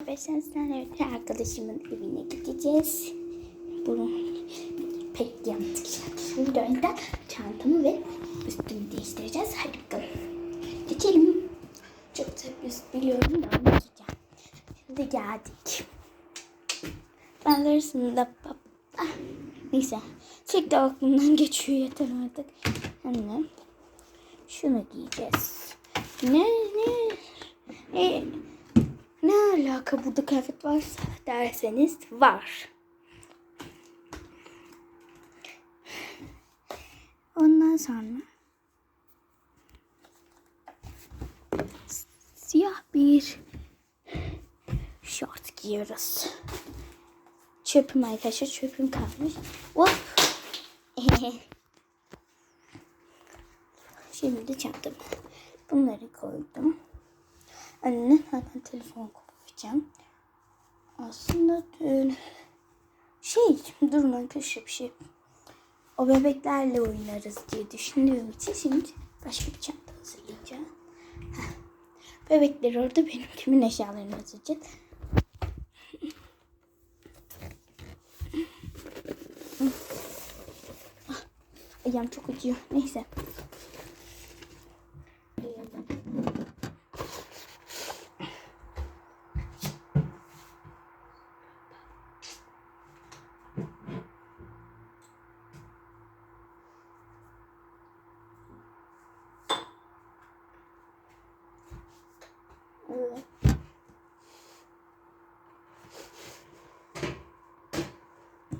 Arkadaşlar evet arkadaşımın evine gideceğiz. Bunu pek yanlış Şimdi o çantamı ve üstümü değiştireceğiz. Hadi bakalım. Geçelim. Çok sürpriz biliyorum da anlatacağım. Şimdi geldik. Ben arasında ah, neyse. Sürekli aklımdan geçiyor yeter artık. Anne. Şunu giyeceğiz. Ne ne ne alaka burada kıyafet varsa derseniz var. Ondan sonra siyah bir şort giyiyoruz. Çöpüm arkadaşlar çöpüm kalmış. Hop. Şimdi çantamı bunları koydum. Anne hemen telefon koyacağım. Aslında dün şey durun arkadaşlar bir şey. O bebeklerle oynarız diye düşündüğüm için şimdi başka bir çanta hazırlayacağım. Bebekler orada benim kimin eşyalarını hazırlayacağız. Ah, Ayağım çok acıyor. Neyse.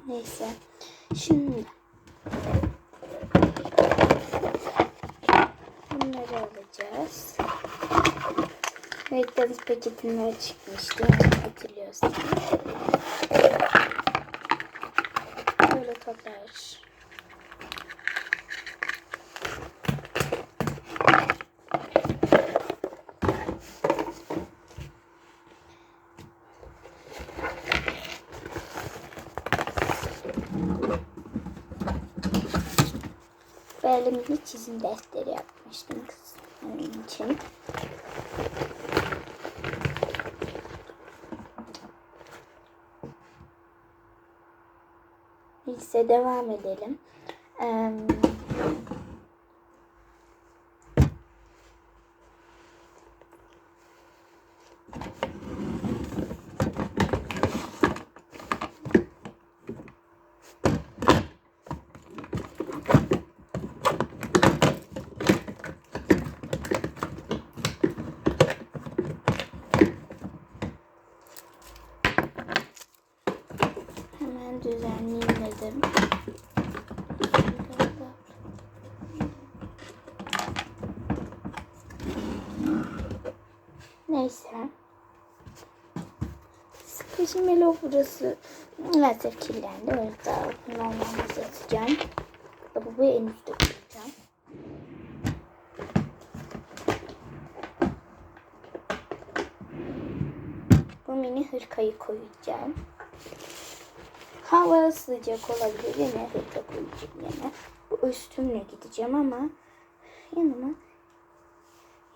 Neyse. Şimdi bunları alacağız. McDonald's paketinden çıkmıştı. Hatırlıyorsun. Böyle toplar. Elimde çizim defteri yapmıştım kızım için. Neyse devam edelim. Ee, hemen düzenleyeyim. Neyse. Sıkışmalı burası maalesef kirlendi. O yüzden normalde atacağım. Bu en üstte koyacağım. Bu mini hırkayı koyacağım. Hava sıcak olabilir. Yine hırka koyacağım yine. Bu üstümle gideceğim ama yanıma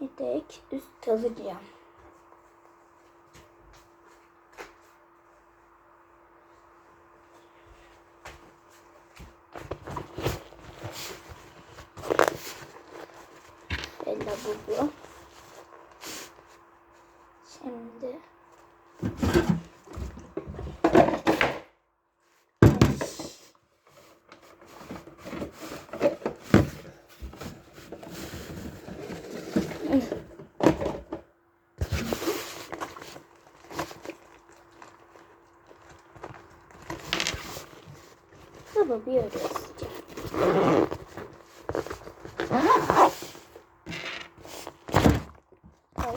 yedek üst alacağım. Bella bu. Şimdi Baba bir öyle sıcak. Ay.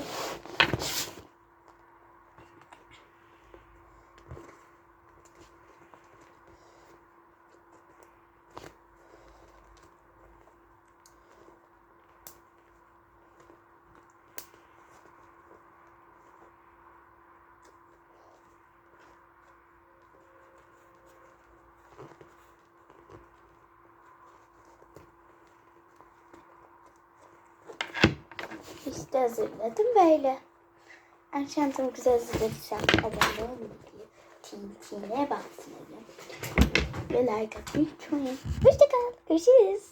İşte hazırladım böyle. Eğer çantamı güzel hazırladıysam abone olmayı, tweetine basmayı ve like atmayı unutmayın. Hoşçakal. Görüşürüz.